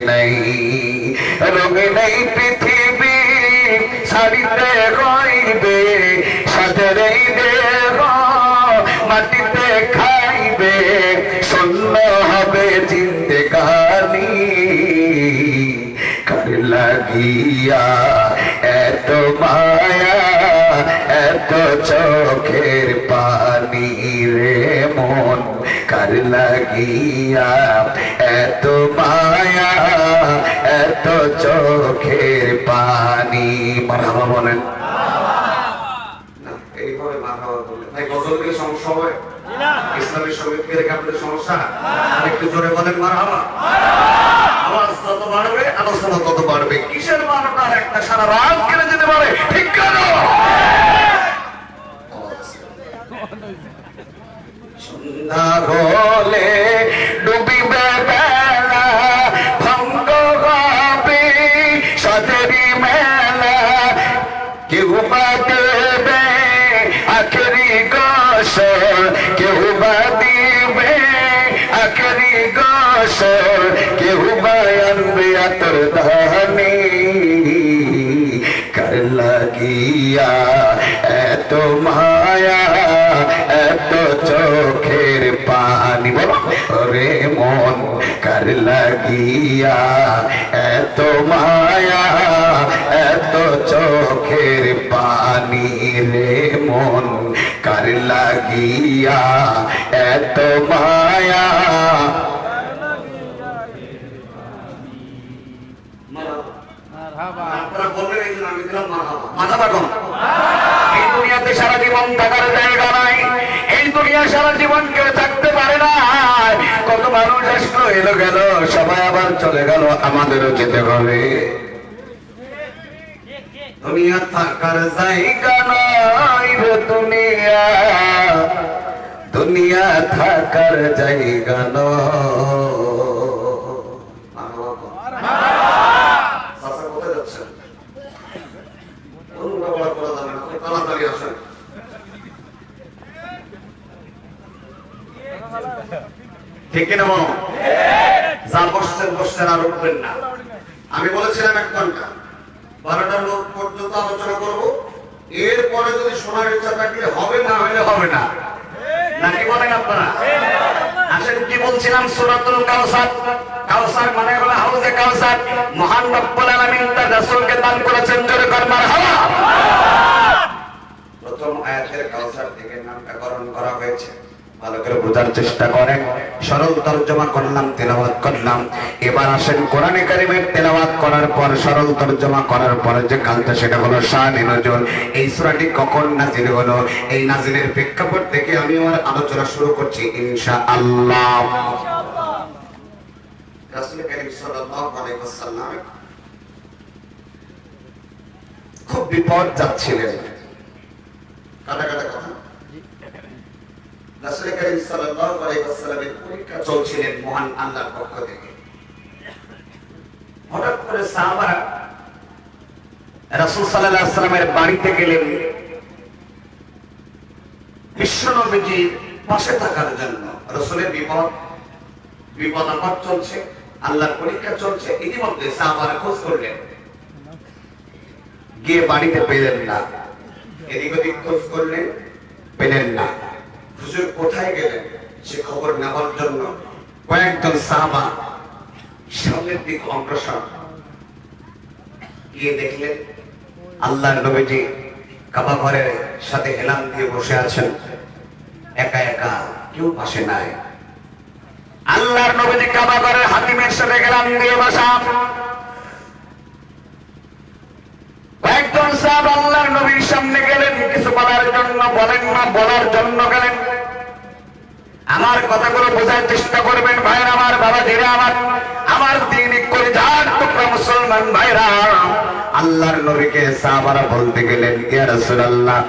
নাই। রঙে নেই পৃথিবী সারিতে হইবে সাথের এই দেহ মাটিতে খাইবে, শূন্য হবে চিন্তে কানি কার লাগিয়া এত মায়া, এত চোখের পানি রে মন। কার লাগিয়া, এত মায়া, এত চোখের পানি। মারহাবা বলেন। এইভাবে মারহাবা বললেন ভাই গজল গেলে সমস্যা হবে ইসলামের সংগীত গেলে আপনাদের সমস্যা? একটু জোরে বলেন, মারহাবা। আওয়াজ তত বাড়বে, আলোচনা তত বাড়বে। কিসের বারোটা একটা সারা রাত কেটে যেতে পারে। ঠিক সন্ধ্যা হলে ডুবিবে বেলা ভঙ্গ হবে সাথেরি মেলা। কেউ বা দেবে আখেরি গোসর কেউ বা দিবে আখেরি গোসর কেউ বা আনবে আতর ধানি। কার লাগিয়া এত মায়া এত চোখের পানি রে মন কার লাগিয়া, এত মায়া, এত চোখের পানি রে মন কার লাগিয়া, এত মায়া। আপনারা বললেন এই দুনিয়াতে সারা জীবন থাকার দুনিয়া সারা জীবন কেউ থাকতে পারে না। কত মানুষ আসলো, এলো, গেল, সবাই আবার চলে গেল, আমাদেরও যেতে হবে। দুনিয়া থাকার জায়গা নাই রে দুনিয়া। দুনিয়া থাকার জায়গা নয় চাচা কোথায় যাচ্ছেন? কোন ব্যবহার করা যাবে না, খুব তাড়াতাড়ি আসেন। ঠিক কিনা? যা বসছেন বসছেন আর উঠবেন না। আমি বলেছিলাম এক ঘণ্টা বারোটার লোক পর্যন্ত আলোচনা করব। এরপরে যদি শোনার ইচ্ছা হবে না হলে হবে না। নাকি বলেন আপনারা? আসেন, কি বলছিলাম সুরাতুল কাউসার কাউসার মানে হলো হাউজে কাউসার মহান রব্বুল আলামিন তার রাসূলকে দান করেছেন জোরে প্রথম আয়াতের কাউসার থেকে নামকরণ করা হয়েছে। ভালো করে বোঝার চেষ্টা করেন সরল তর্জমা করলাম, তেলাওয়াত করলাম। এবার আসেন কোরআনে কারিমের তেলাওয়াত করার পর, সরল তর্জমা করার পরে যে কালটা, সেটা হলো শানে নজর। এই সূরাটি কখন নাজিল হলো? এই নাজিলের প্রেক্ষাপট থেকে আমি আমার আলোচনা শুরু করছি আলাইহি ওয়াসাল্লাম খুব বিপদ যাচ্ছিলেন। কাটা কাটা রাসূল করিম সাল্লাল্লাহু আলাইহি ওয়াসাল্লামের পরীক্ষা মহান আল্লাহর পক্ষ থেকে। হঠাৎ করে রাসূল সাল্লাল্লাহু আলাইহি ওয়াসাল্লামের বাড়িতে গেলেন। বিশ্বনবীজির পাশে থাকার জন্য রাসূলের বিপদ বিপদ আপদ চলছে, আল্লাহর পরীক্ষা চলছে, ইতিমধ্যে খোঁজ করলেন। গিয়ে বাড়িতে পেলেন না। এদিক ওদিক খোঁজ করলেন, পেলেন না। হুজুর কোথায় গেলেন? সে খবর নেওয়ার জন্য কয়েকজন সাহাবা সামনের দিক অগ্রসর। গিয়ে দেখলেন আল্লাহ নবীজি কাবা ঘরের সাথে হেলান দিয়ে বসে আছেন। একা একা কেউ পাশে নাই। আল্লাহর নবীজি কাবা ঘরের হাতিমের সাথে হেলান দিয়ে বসা। কয়েকজন সাহাব আল্লাহর নবীর সামনে গেলেন। কিছু বলার জন্য বলেন না, বলার জন্য গেলেন। আমার কথাগুলো বোঝার চেষ্টা করবেন ভাইরা আমার বাবা ধীরে আমার। আমার দিন করে যান টুকরা মুসলমান ভাইরা, আল্লাহর নবীকে সাহাবারা বলতে গেলেন, ইয়া রাসূলুল্লাহ